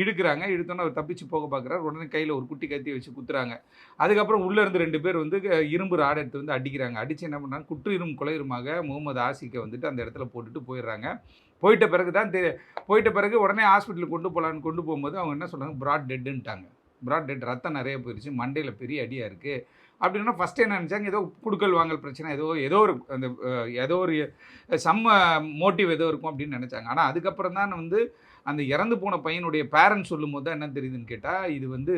இழுக்கிறாங்க. இழுத்தோன்னே அவர் தப்பிச்சு போக பார்க்குறாரு. உடனே கையில் ஒரு குட்டி கத்தி வச்சு குத்துறாங்க. அதுக்கப்புறம் உள்ளே இருந்து ரெண்டு பேர் வந்து இரும்பு ராடு எடுத்து வந்து அடிக்கிறாங்க. அடித்து என்ன பண்ணுறாங்க குற்று கொலையுருமாக முகமது ஆசிக்கை வந்துட்டு அந்த இடத்துல போட்டுட்டு போயிடுறாங்க. போயிட்ட பிறகு தான் தெ போயிட்ட பிறகு உடனே ஹாஸ்பிட்டலுக்கு கொண்டு போகலான்னு கொண்டு போகும்போது அவங்க என்ன சொல்கிறாங்க ப்ராட் டெட்டுன்ட்டாங்க ப்ராட் டெட் ரத்தம் நிறைய போயிடுச்சு மண்டையில் பெரிய அடியாக இருக்குது அப்படின்னா ஃபஸ்ட்டு என்ன நினச்சாங்க? ஏதோ குடுக்கல் வாங்கல் பிரச்சனை ஏதோ ஏதோ ஒரு அந்த ஏதோ ஒரு செம்ம மோட்டிவ் ஏதோ இருக்கும் அப்படின்னு நினச்சாங்க. ஆனால் அதுக்கப்புறம் தான் வந்து அந்த இறந்து போன பையனுடைய பேரண்ட்ஸ் சொல்லும் போது தான் என்ன தெரியுதுன்னு கேட்டால் இது வந்து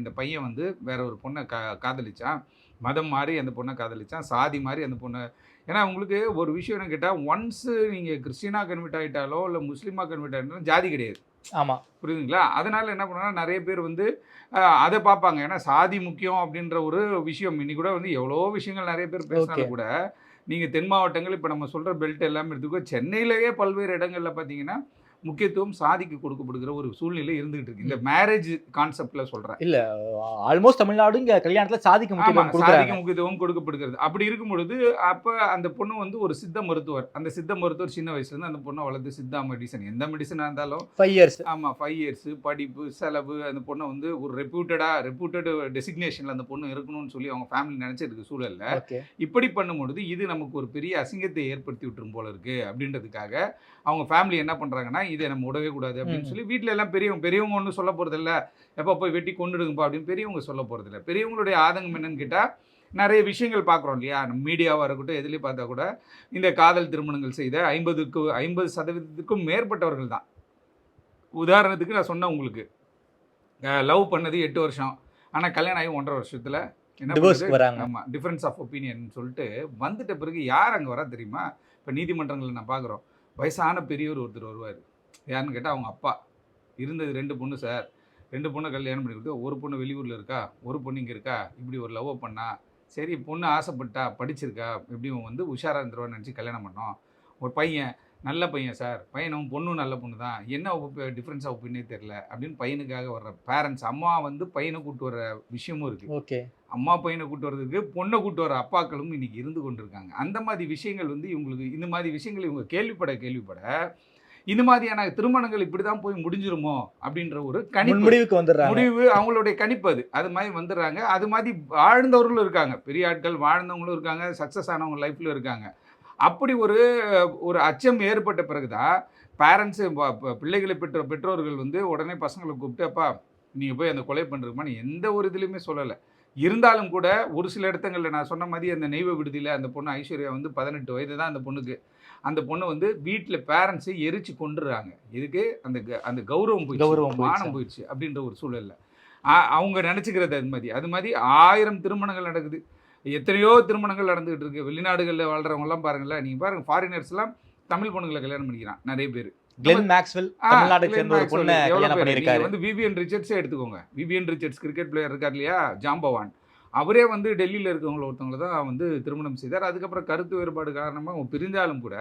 இந்த பையன் வந்து வேற ஒரு பொண்ணை கா காதலிச்சான். மதம் மாறி அந்த பொண்ணை காதலிச்சான். சாதி மாதிரி அந்த பொண்ணை. ஏன்னா உங்களுக்கு ஒரு விஷயம் என்ன கேட்டால் ஒன்ஸு நீங்கள் கிறிஸ்டினாக கன்வெர்ட் ஆகிட்டாலோ இல்லை முஸ்லீமாக கன்வெர்ட் ஆகிட்டாலும் ஜாதி கிடையாது. ஆமா. புரியுதுங்களா? அதனால என்ன பண்ணுவாங்கன்னா நிறைய பேர் வந்து அதை பார்ப்பாங்க. ஏன்னா சாதி முக்கியம் அப்படின்ற ஒரு விஷயம். இன்னைக்கு கூட வந்து எவ்வளோ விஷயங்கள் நிறைய பேர் பேசினாலும். கூட நீங்கள் தென் மாவட்டங்கள் இப்போ நம்ம சொல்கிற பெல்ட் எல்லாமே எடுத்துக்கோ சென்னையிலேயே பல்வேறு இடங்களில் பார்த்தீங்கன்னா முக்கியத்துவம் சாதிக்கு கொடுக்கப்படுகிற ஒரு சூழ்நிலை இருந்துகிட்டு இருக்கு. இந்த மேரேஜ் கான்செப்ட்ல சொல்கிறேன் இல்ல ஆல்மோஸ்ட் தமிழ்நாடு இங்க கல்யாணத்துல சாதிக்கு முக்கியத்துவம் சாதிக்கு முக்கியத்துவம் கொடுக்கப்படுகிறது. அப்படி இருக்கும் பொழுது அப்ப அந்த பொண்ணு வந்து ஒரு சித்த மருத்துவர். அந்த சித்த மருத்துவர் சின்ன வயசுல இருந்து அந்த பொண்ணை வளர்த்து சித்தா மெடிசன் எந்த மெடிசனா இருந்தாலும் ஃபைவ் இயர்ஸ் ஆமா ஃபைவ் இயர்ஸ் படிப்பு செலவு அந்த பொண்ணை வந்து ஒரு ரெப்யூட்டடா ரெப்யூட்டட் டெசிக்னேஷன்ல அந்த பொண்ணு இருக்கணும்னு சொல்லி அவங்க ஃபேமிலி நினைச்சிருக்கு சூழல்ல இப்படி பண்ணும்பொழுது இது நமக்கு ஒரு பெரிய அசிங்கத்தை ஏற்படுத்தி விட்டுரும் போல இருக்கு. அப்படின்றதுக்காக அவங்க ஃபேமிலி என்ன பண்றாங்கன்னா இதை நம்ம விடவே கூடாது அப்படின்னு. சொல்லி வீட்ல எல்லாம் பெரியவங்க பெரியவங்க ஒன்றும் சொல்ல போறது இல்ல எப்போ போய் வெட்டி கொண்டுடுங்கப்பா அப்படின்னு பெரியவங்க சொல்ல போறது இல்ல பெரியவங்களுடைய ஆதங்கம் என்னன்னு கேட்டா நிறைய விஷயங்கள் பார்க்குறோம் இல்லையா? மீடியாவாக இருக்கட்டும் எதுலேயும் பார்த்தா கூட இந்த காதல் திருமணங்கள் செய்த ஐம்பதுக்கு ஐம்பது சதவீதத்துக்கும் மேற்பட்டவர்கள் தான். உதாரணத்துக்கு நான் சொன்னேன் உங்களுக்கு. லவ் பண்ணது எட்டு வருஷம். ஆனால் கல்யாணம் ஆகி ஒன்றரை வருஷத்தில் என்ன? வராங்க. ஆமாம் டிஃப்ரென்ஸ் ஆஃப் ஒப்பீனியன் சொல்லிட்டு வந்துட்ட பிறகு யார் அங்கே வரா தெரியுமா? இப்போ நீதிமன்றங்களில் நான் பார்க்குறோம். வயசான பெரியவர் ஒருத்தர் வருவார். யாருன்னு கேட்டால் அவங்க அப்பா. இருந்தது ரெண்டு பொண்ணு சார். ரெண்டு பொண்ணை கல்யாணம் பண்ணி கொடுத்து ஒரு பொண்ணு வெளியூரில் இருக்கா ஒரு பொண்ணு இங்கே இருக்கா இப்படி ஒரு லவ் பண்ணா சரி பொண்ணு ஆசைப்பட்டா படிச்சிருக்கா எப்படியும் வந்து உஷாராக இருந்துருவான்னு நினச்சி கல்யாணம் பண்ணோம். ஒரு பையன் நல்ல பையன் சார். பையனும் பொண்ணும் நல்ல பொண்ணு தான். என்ன டிஃப்ரென்ஸ் ஆஃப் ஒப்பீனியே தெரில அப்படின்னு பையனுக்காக வர்ற பேரண்ட்ஸ் அம்மா வந்து பையனை கூட்டு வர்ற விஷயமும் இருக்குது ஓகே. அம்மா பையனை கூட்டு வர்றதுக்கு பொண்ணை கூட்டு வர அப்பாக்களும் இன்னைக்கு இருந்து கொண்டிருக்காங்க. அந்த மாதிரி விஷயங்கள் வந்து இவங்களுக்கு இந்த மாதிரி விஷயங்கள் இவங்க கேள்விப்பட கேள்விப்பட இந்த மாதிரியான திருமணங்கள் இப்படி தான் போய் முடிஞ்சிருமோ அப்படின்ற ஒரு கணிப்பு. முடிவுக்கு வந்துடுறாங்க. முடிவு அவங்களுடைய கணிப்பு அது. அது மாதிரி வந்துடுறாங்க. அது மாதிரி வாழ்ந்தவர்களும் இருக்காங்க. பெரிய ஆட்கள் வாழ்ந்தவங்களும் இருக்காங்க. சக்ஸஸ் ஆனவங்க லைஃப்ல இருக்காங்க. அப்படி ஒரு ஒரு அச்சம் ஏற்பட்ட பிறகுதான் பேரண்ட்ஸு பிள்ளைகளை பெற்ற பெற்றோர்கள் வந்து உடனே பசங்களை கூப்பிட்டு அப்பா நீங்கள் போய் அந்த கொலை பண்ணுறதுமான்னு எந்த ஒரு இதுலையுமே சொல்லலை. இருந்தாலும் கூட ஒரு சில இடத்துங்களில் நான் சொன்ன மாதிரி அந்த நெய்வ விடுதியில் அந்த பொண்ணு ஐஸ்வர்யா வந்து பதினெட்டு வயது தான் அந்த பொண்ணுக்கு. அந்த பொண்ணு வந்து வீட்டில் பேரண்ட்ஸை எரிச்சு கொண்டுறாங்க இதுக்கு அந்த அந்த கௌரவம் போயிடுச்சு. கௌரவம். மானம் போயிடுச்சு. அப்படின்ற ஒரு சூழல்ல. அவங்க நினச்சிக்கிறது அது மாதிரி. அது மாதிரி ஆயிரம் திருமணங்கள் நடக்குது. எத்தனையோ திருமணங்கள் நடந்துகிட்டு இருக்கு. வெளிநாடுகளில் வாழ்றவங்கலாம் பாருங்களேன். நீங்கள் பாருங்க ஃபாரினர்ஸ்லாம் தமிழ் பொண்ணுங்களை கல்யாணம் பண்ணிக்கிறான். நிறைய பேர். கிளென் மேக்ஸ்வெல் சேர்ந்த ஒரு பொண்ணை கல்யாணம்? பண்ணியிருக்காரு. வந்து விவிஎன் ரிச்சர்ட்ஸே எடுத்துக்கோங்க. விவிஎன் ரிச்சர்ட்ஸ் கிரிக்கெட் பிளேயர் இருக்கார் இல்லையா? ஜாம்பவான். அவரே வந்து டெல்லியில் இருக்கவங்கள ஒருத்தவங்கள தான் வந்து திருமணம் செய்தார். அதுக்கப்புறம் கருத்து வேறுபாடு காரணமாக அவங்க பிரிந்தாலும் கூட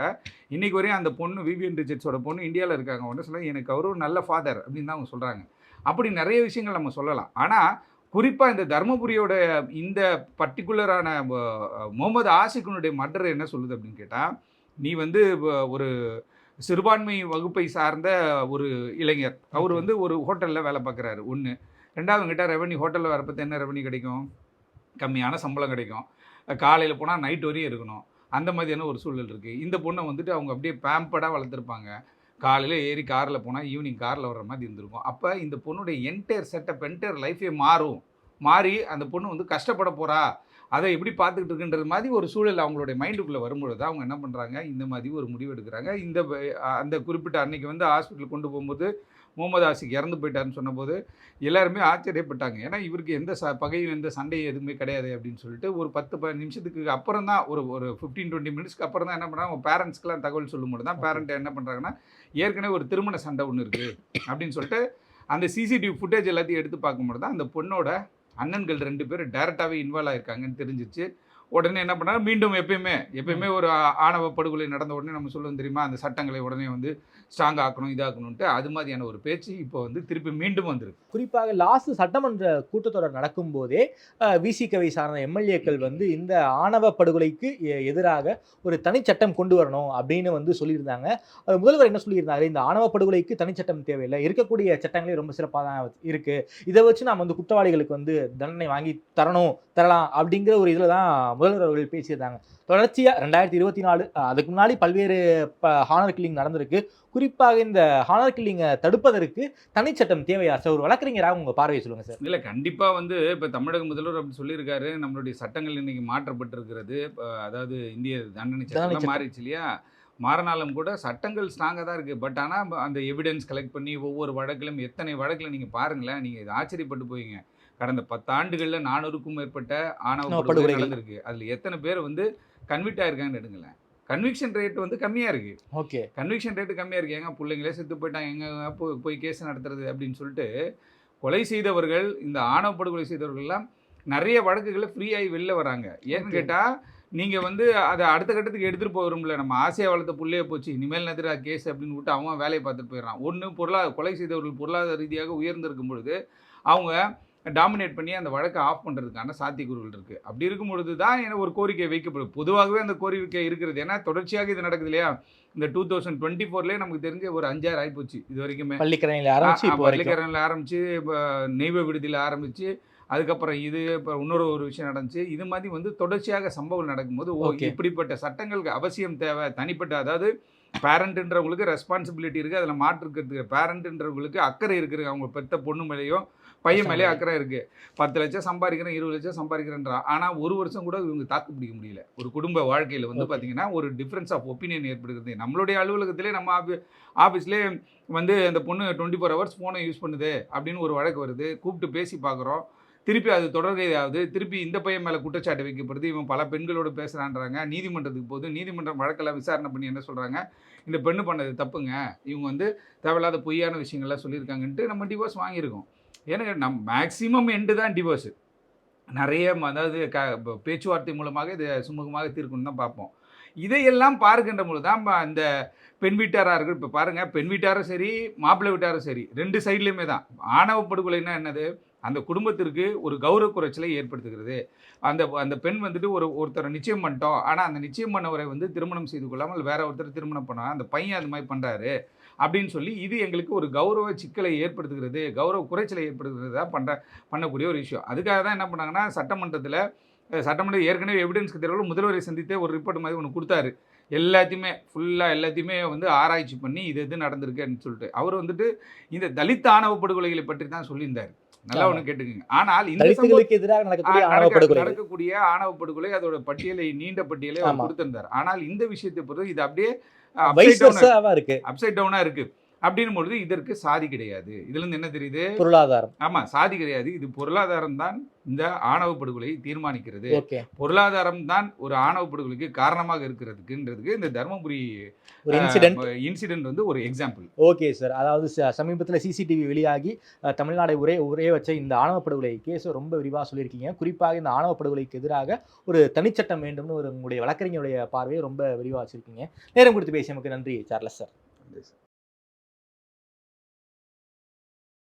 இன்னைக்கு வரையும் அந்த பொண்ணு விவியன் ரிச்சர்ட்ஸோட பொண்ணு இந்தியாவில் இருக்காங்க. ஒன்று சொல்ல எனக்கு அவர் ஒரு நல்ல ஃபாதர் அப்படின்னு தான் அவங்க சொல்கிறாங்க அப்படி நிறைய விஷயங்கள் நம்ம சொல்லலாம். ஆனால் குறிப்பாக இந்த தர்மபுரியோட இந்த பர்டிகுலரான முகமது ஆசிഖினுடைய மர்டர் என்ன சொல்லுது அப்படின்னு கேட்டால் நீ வந்து ஒரு சிறுபான்மை வகுப்பை சார்ந்த ஒரு இளைஞர். அவர் வந்து ஒரு ஹோட்டலில் வேலை பார்க்குறாரு. ஒன்று ரெண்டாவது கிட்ட ரெவன்யூ ஹோட்டலில் வரப்போ என்ன ரெவன்யூ கிடைக்கும்? கம்மியான சம்பளம் கிடைக்கும். காலையில் போனால் நைட் வரையும் இருக்கணும். அந்த மாதிரியான ஒரு சூழல் இருக்குது இந்த பொண்ணை வந்துட்டு அவங்க அப்படியே பேம்படாக வளர்த்துருப்பாங்க. காலையில் ஏறி காரில் போனால் ஈவினிங் காரில் வர்ற மாதிரி இருந்திருக்கும். அப்போ இந்த பொண்ணுடைய என்டையர் செட்டப் என்டையர் லைஃபே மாறும். மாறி அந்த பொண்ணு வந்து கஷ்டப்பட போகிறா அதை எப்படி பார்த்துக்கிட்டு இருக்குன்றது மாதிரி ஒரு சூழல் அவங்களுடைய மைண்டுக்குள்ளே வரும்பொழுது அவங்க என்ன பண்ணுறாங்க இந்த மாதிரி ஒரு முடிவு எடுக்கிறாங்க. இந்த அந்த குறிப்பிட்ட அன்னைக்கு வந்து ஹாஸ்பிட்டல் கொண்டு போகும்போது முகமது ஆசிக் இறந்து போயிட்டாருன்னு சொன்னபோது எல்லாருமே ஆச்சரியப்பட்டாங்க. ஏன்னா இவருக்கு எந்த ச பகையும் எந்த சண்டையும் எதுவுமே கிடையாது அப்படின்னு சொல்லிட்டு ஒரு பத்து பதினஞ்சு நிமிஷத்துக்கு அப்புறம் தான் ஒரு ஒரு ஃபிஃப்டீன் டுவெண்ட்டி மினிட்ஸ்க்கு அப்புறம் தான் என்ன பண்ணுறாங்க பேரண்ட்ஸ்க்கெலாம் தகவல் சொல்லும் தான் பேரண்ட் என்ன பண்ணுறாங்கன்னா ஏற்கனவே ஒரு திருமண சண்டை ஒன்று இருக்குது அப்படின்னு சொல்லிட்டு அந்த சிசிடிவி ஃபுட்டேஜ் எல்லாத்தையும் எடுத்து பார்க்கும்போது தான் அந்த பொண்ணோட அண்ணன்கள் ரெண்டு பேரும் டேரெக்டாகவே இன்வால்வ் ஆகிருக்காங்கன்னு தெரிஞ்சிச்சு உடனே என்ன பண்ணாங்க மீண்டும் எப்பயுமே எப்பயுமே ஒரு ஆணவ படுகொலை நடந்த உடனே நம்ம சொல்லுவோம் தெரியுமா? அந்த சட்டங்களை உடனே வந்து ஸ்ட்ராங் ஆக்கணும் இதாக்கணும்ட்டு அது மாதிரியான ஒரு பேச்சு இப்போ வந்து திருப்பி மீண்டும் வந்திருக்கு. குறிப்பாக லாஸ்ட் சட்டமன்ற கூட்டத்தொடர் நடக்கும்போதே விசிகவை சார்ந்த எம்எல்ஏக்கள் வந்து இந்த ஆணவ படுகொலைக்கு எ- எதிராக ஒரு தனிச்சட்டம் கொண்டு வரணும் அப்படின்னு வந்து சொல்லியிருந்தாங்க. அது முதல்வர் என்ன சொல்லியிருந்தாரு? இந்த ஆணவ படுகொலைக்கு தனிச்சட்டம் தேவையில்லை. இருக்கக்கூடிய சட்டங்களே ரொம்ப சிறப்பாக தான் இருக்கு. இதை வச்சு நாம் வந்து குற்றவாளிகளுக்கு வந்து தண்டனை வாங்கி தரணும் தரலாம் அப்படிங்கிற ஒரு இதில் தான் முதல்வர் அவர்கள் பேசியிருந்தாங்க. தொடர்ச்சியாக ரெண்டாயிரத்தி இருபத்தி நாலு அதுக்கு முன்னாடி பல்வேறு ஹானர் கில்லிங் நடந்திருக்கு. குறிப்பாக இந்த ஹானர் கில்லிங்கை தடுப்பதற்கு தனிச்சட்டம் தேவையா சார்? ஒரு வழக்கறிஞராக உங்க பார்வையை சொல்லுங்க சார். இல்லை கண்டிப்பாக வந்து இப்போ தமிழக முதல்வர் அப்படி சொல்லியிருக்காரு. நம்மளுடைய சட்டங்கள் இன்னைக்கு மாற்றப்பட்டிருக்கிறது. அதாவது இந்திய தண்டனை சட்டம். மாறிடுச்சு இல்லையா? மாறினாலும் கூட சட்டங்கள் ஸ்ட்ராங்காக தான் இருக்குது பட் ஆனால் அந்த எவிடன்ஸ் கலெக்ட் பண்ணி ஒவ்வொரு வழக்கிலும் எத்தனை வழக்கில் நீங்கள் பாருங்களேன். நீங்கள் இது ஆச்சரியப்பட்டு போவீங்க. கடந்த பத்தாண்டுகளில் நானூறுக்கும் மேற்பட்ட ஆணவ படுகொலை. நடந்திருக்கு. அதில் எத்தனை பேர் வந்து கன்விக்ட் ஆயிருக்காங்கன்னு எடுங்களேன். கன்விக்ஷன் ரேட் வந்து கம்மியாக இருக்குது ஓகே. கன்விக்ஷன் ரேட்டு கம்மியாக இருக்கு. ஏங்க பிள்ளைங்களே செத்து போயிட்டாங்க. எங்க போய் போய் கேஸ் நடத்துறது அப்படின்னு சொல்லிட்டு கொலை செய்தவர்கள் இந்த ஆணவ படுகொலை செய்தவர்கள்லாம் நிறைய வழக்குகளை ஃப்ரீயாகி வெளில வராங்க. ஏன்னு. கேட்டால் நீங்கள் வந்து அதை அடுத்த கட்டத்துக்கு எடுத்துகிட்டு போகிறோம்ல நம்ம ஆசையாக வளர்த்த புள்ளைய போச்சு. இனிமேல் நதிரா கேஸ் அப்படின்னு விட்டு அவன் வேலையை பார்த்துட்டு போயிடுறான். ஒன்று பொருளா கொலை செய்தவர்கள் பொருளாதார ரீதியாக உயர்ந்திருக்கும் பொழுது அவங்க டாமினேட் பண்ணி அந்த வழக்கை ஆஃப் பண்ணுறதுக்கான சாத்தியக்கூறுகள் இருக்குது அப்படி இருக்கும் பொழுது தான் எனக்கு ஒரு கோரிக்கை வைக்கப்படும். பொதுவாகவே அந்த கோரிக்கை இருக்கிறது. ஏன்னா தொடர்ச்சியாக இது நடக்குது இல்லையா? இந்த டூ தௌசண்ட் டுவெண்ட்டி ஃபோர்லேயே நமக்கு தெரிஞ்ச ஒரு அஞ்சாறு ஆகிப்போச்சு இது வரைக்குமே. பள்ளிக்கரணையில் ஆரம்பிச்சு இப்போ நெய்வ விடுதியில் ஆரம்பிச்சு அதுக்கப்புறம் இது இப்போ இன்னொரு ஒரு விஷயம் நடந்துச்சு. இது மாதிரி வந்து தொடர்ச்சியாக சம்பவம் நடக்கும்போது ஓ Okay. இப்படிப்பட்ட சட்டங்களுக்கு அவசியம் தேவை. தனிப்பட்ட அதாவது பேரண்ட்ன்றவங்களுக்கு ரெஸ்பான்சிபிலிட்டி இருக்குது அதில் மாற்றுக்கிறதுக்கு பேரண்ட்ன்றவங்களுக்கு அக்கறை இருக்குது அவங்க பெத்த பொண்ணு மேலேயும் பையன் மேலேயும் அக்கறை இருக்குது பத்து லட்சம் சம்பாதிக்கிறேன் இருபது லட்சம் சம்பாதிக்கிறேன்றா ஆனால் ஒரு வருஷம் கூட இவங்க தாக்கு பிடிக்க முடியல. ஒரு குடும்ப வாழ்க்கையில் வந்து. பார்த்தீங்கன்னா ஒரு டிஃப்ரென்ஸ் ஆஃப் ஒப்பீனியன் ஏற்படுகிறது. நம்மளுடைய அலுவலகத்திலே நம்ம ஆஃபி ஆஃபீஸ்லேயே வந்து அந்த பொண்ணு டுவெண்ட்டி ஃபோர் ஹவர்ஸ் ஃபோனை யூஸ் பண்ணுது அப்படின்னு ஒரு வழக்கு வருது. கூப்பிட்டு பேசி பார்க்குறோம் திருப்பி அது தொடர்கையாவது திருப்பி இந்த பையன் மேலே குற்றச்சாட்டு வைக்கப்படுது. இவன் பல பெண்களோடு பேசுகிறான்றாங்க நீதிமன்றத்துக்கு போகுது. நீதிமன்றம் வழக்கெல்லாம் விசாரணை பண்ணி என்ன சொல்கிறாங்க இந்த பெண்ணு பண்ணது தப்புங்க. இவங்க வந்து தேவையில்லாத பொய்யான விஷயங்கள்லாம் சொல்லியிருக்காங்கன்ட்டு நம்ம டிவோர்ஸ் வாங்கியிருக்கோம். ஏன்னா நம் மேக்ஸிமம் எண்டு தான் டிவோர்ஸு நிறைய அதாவது க ப- பேச்சுவார்த்தை மூலமாக இதை சுமூகமாக தீர்க்கணும்னு தான் பார்ப்போம். இதையெல்லாம் பார்க்கின்ற பொழுது தான் இந்த அந்த பெண் வீட்டாராக இருக்கு இப்போ பாருங்கள் பெண் வீட்டாரும் சரி மாப்பிள்ளை வீட்டாரும் சரி ரெண்டு சைட்லேயுமே தான். ஆணவ படுகொலைன்னா என்னது? அந்த குடும்பத்திற்கு ஒரு கௌரவ குறைச்சலை ஏற்படுத்துகிறது. அந்த அந்த பெண் வந்துட்டு ஒரு ஒருத்தரை நிச்சயம் பண்ணிட்டோம். ஆனால் அந்த நிச்சயம் பண்ணவரை வந்து திருமணம் செய்து கொள்ளாமல் வேற ஒருத்தர் திருமணம் பண்ணா அந்த பையன் அது மாதிரி பண்ணுறாரு அப்படின்னு சொல்லி இது எங்களுக்கு ஒரு கௌரவ சிக்கலை ஏற்படுத்துகிறது கௌரவ குறைச்சலை ஏற்படுத்துகிறது தான் பண்ணுற பண்ணக்கூடிய ஒரு விஷயம். அதுக்காக தான் என்ன பண்ணாங்கன்னா சட்டமன்றத்தில் அஹ், சட்டமன்ற ஏற்கனவே எவிடன்ஸ்க்கு தெரியல முதல்வரை சந்தித்தே ஒரு ரிப்போர்ட் மாதிரி ஒன்று கொடுத்தாரு. எல்லாத்தையுமே ஃபுல்லாக எல்லாத்தையுமே வந்து ஆராய்ச்சி பண்ணி இது எது நடந்திருக்குன்னு சொல்லிட்டு. அவர் வந்துட்டு இந்த தலித் ஆணவ படுகொலைகளை பற்றி தான் சொல்லியிருந்தார். நல்லா. ஒன்று கேட்டுக்கோங்க. ஆனால் இந்த நடக்கக்கூடிய ஆணவ படுகொலை அதோட பட்டியலை நீண்ட பட்டியலை அவர். கொடுத்திருந்தார். ஆனால் இந்த விஷயத்தை பொறுத்து இது அப்படியே வைஸ் இருக்கு? அப்சைட் டவுனா இருக்கு. அப்படின்னும் பொழுது இதற்கு சாதி கிடையாது. இதுல இருந்து என்ன தெரியுது? பொருளாதாரம். ஆமா சாதி கிடையாது. இது பொருளாதாரம் தான் இந்த ஆணவ படுகொலையை தீர்மானிக்கிறது. பொருளாதாரம் தான் ஒரு ஆணவ படுகொலைக்கு காரணமாக இருக்கிறதுக்குன்றதுக்கு இந்த தர்மபுரி இன்சிடென்ட் இன்சிடென்ட் வந்து ஒரு எக்ஸாம்பிள் ஓகே சார். அதாவது சமீபத்துல சிசிடிவி வெளியாகி தமிழ்நாடை ஒரே ஒரே வச்ச இந்த ஆணவ படுகொலை கேஸை ரொம்ப விரிவா சொல்லியிருக்கீங்க. குறிப்பாக இந்த ஆணவ படுகொலைக்கு எதிராக ஒரு தனிச்சட்டம் வேண்டும்னு ஒரு உங்களுடைய வழக்கறிஞருடைய பார்வையை ரொம்ப விரிவா வச்சிருக்கீங்க. நேரம் கொடுத்து பேசியமைக்கு நன்றி சார்லஸ் சார்.